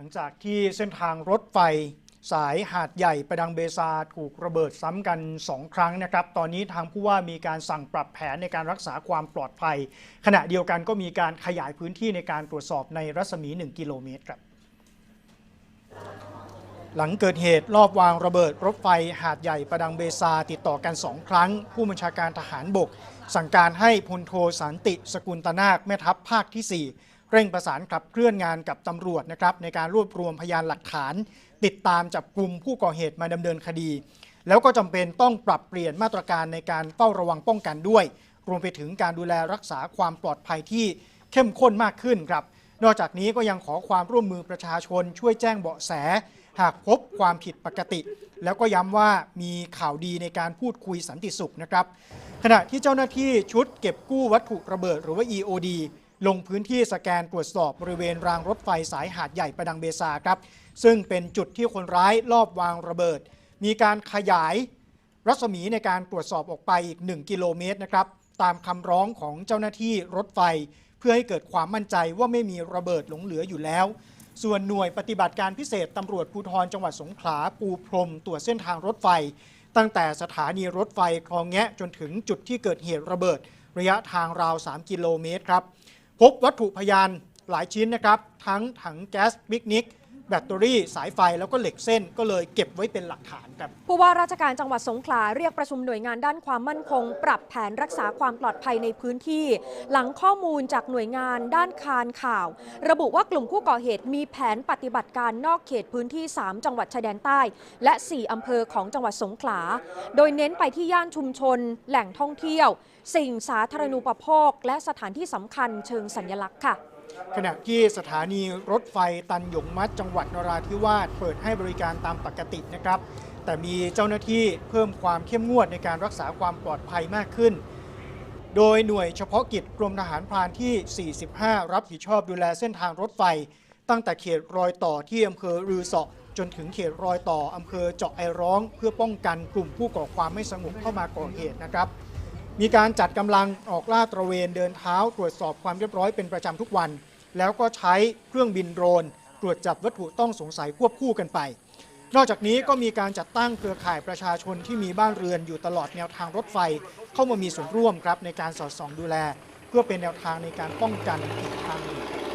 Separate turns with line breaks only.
หลังจากที่เส้นทางรถไฟสายหาดใหญ่ประดังเบซาถูกระเบิดซ้ำกัน 2 ครั้งนะครับ ตอนนี้ทางผู้ว่ามีการสั่งปรับแผนในการรักษาความปลอดภัย ขณะเดียวกันก็มีการขยายพื้นที่ในการตรวจสอบในรัศมี 1 กิโลเมตรครับหลังเกิดเหตุรอบวางระเบิดรถไฟหาดใหญ่ประดังเบซาติดต่อกัน2ครั้ง ผู้บัญชาการทหารบก สั่งการให้พลโทสันติสกุลตนาคแม่ทัพภาคที่ 4 เร่งประสานขับเคลื่อนงานกับตำรวจนะครับในการรวบรวมพยานหลักฐาน ติดตามจับกลุ่มผู้ก่อเหตุมาดำเนินคดี แล้วก็จำเป็นต้องปรับเปลี่ยนมาตรการในการเฝ้าระวังป้องกันด้วย รวมไปถึงการดูแลรักษาความปลอดภัยที่เข้มข้นมากขึ้นครับ นอกจากนี้ก็ยังขอความร่วมมือประชาชน ช่วยแจ้งเบาะแส หากพบความผิดปกติ แล้วก็ย้ำว่ามีข่าวดีในการพูดคุยสันติสุขนะครับ ขณะที่เจ้าหน้าที่ชุดเก็บกู้วัตถุระเบิดหรือว่า EOD ลงพื้นที่สแกนตรวจสอบบริเวณรางรถไฟสายหาดใหญ่ประดังเบซาครับ ซึ่งเป็นจุดที่คนร้ายลอบวางระเบิด มีการขยายรัศมีในการตรวจสอบออกไปอีก 1 กิโลเมตรนะครับ ตามคำร้องของเจ้าหน้าที่รถไฟ เพื่อให้เกิดความมั่นใจว่าไม่มีระเบิดหลงเหลืออยู่แล้ว ส่วนหน่วยปฏิบัติการพิเศษตำรวจภูธรจังหวัดสงขลาปูพรมตรวจเส้นทางรถไฟ ตั้งแต่สถานีรถไฟคลองแงะจนถึงจุดที่เกิดเหตุระเบิด ระยะทางราว 3 กิโลเมตรครับ พบวัตถุพยานหลายชิ้นนะครับ ทั้งถังแก๊สปิกนิก แบตเตอรี่สายไฟแล้วก็เหล็กเส้นก็เลยเก็บไว้เป็นหลักฐานครับ
ผู้ว่าราชการจังหวัดสงขลาเรียกประชุมหน่วยงานด้านความมั่นคง ปรับแผนรักษาความปลอดภัยในพื้นที่ หลังข้อมูลจากหน่วยงานด้านคานข่าว ระบุว่ากลุ่มผู้ก่อเหตุมีแผนปฏิบัติการนอกเขตพื้นที่ 3 จังหวัดชายแดนใต้ และ 4 อำเภอของจังหวัดสงขลา โดยเน้นไปที่ย่านชุมชน แหล่งท่องเที่ยว สิ่งสาธารณูปโภค และสถานที่สำคัญเชิงสัญลักษณ์ค่ะ
ขณะที่สถานีรถไฟตันหยงมัดจังหวัดนราธิวาสเปิดให้บริการตามปกตินะครับ แต่มีเจ้าหน้าที่เพิ่มความเข้มงวดในการรักษาความปลอดภัยมากขึ้น โดยหน่วยเฉพาะกิจกรมทหารพรานที่ 45 รับผิดชอบดูแลเส้นทางรถไฟ ตั้งแต่เขตรอยต่อที่อำเภอรือเสาะจนถึงเขตรอยต่ออำเภอเจาะไอร้อง เพื่อป้องกันกลุ่มผู้ก่อความไม่สงบเข้ามาก่อเหตุนะครับ มีการจัดกำลังออกล่าตระเวนเดินเท้าตรวจสอบความเรียบร้อยเป็นประจำทุกวัน แล้วก็ใช้เครื่องบินโดรน ตรวจจับวัตถุต้องสงสัยควบคู่กันไป นอกจากนี้ก็มีการจัดตั้งเครือข่ายประชาชนที่มีบ้านเรือนอยู่ตลอดแนวทางรถไฟ เข้ามามีส่วนร่วมครับในการสอดส่องดูแล เพื่อเป็นแนวทางในการป้องกันอีกทางหนึ่ง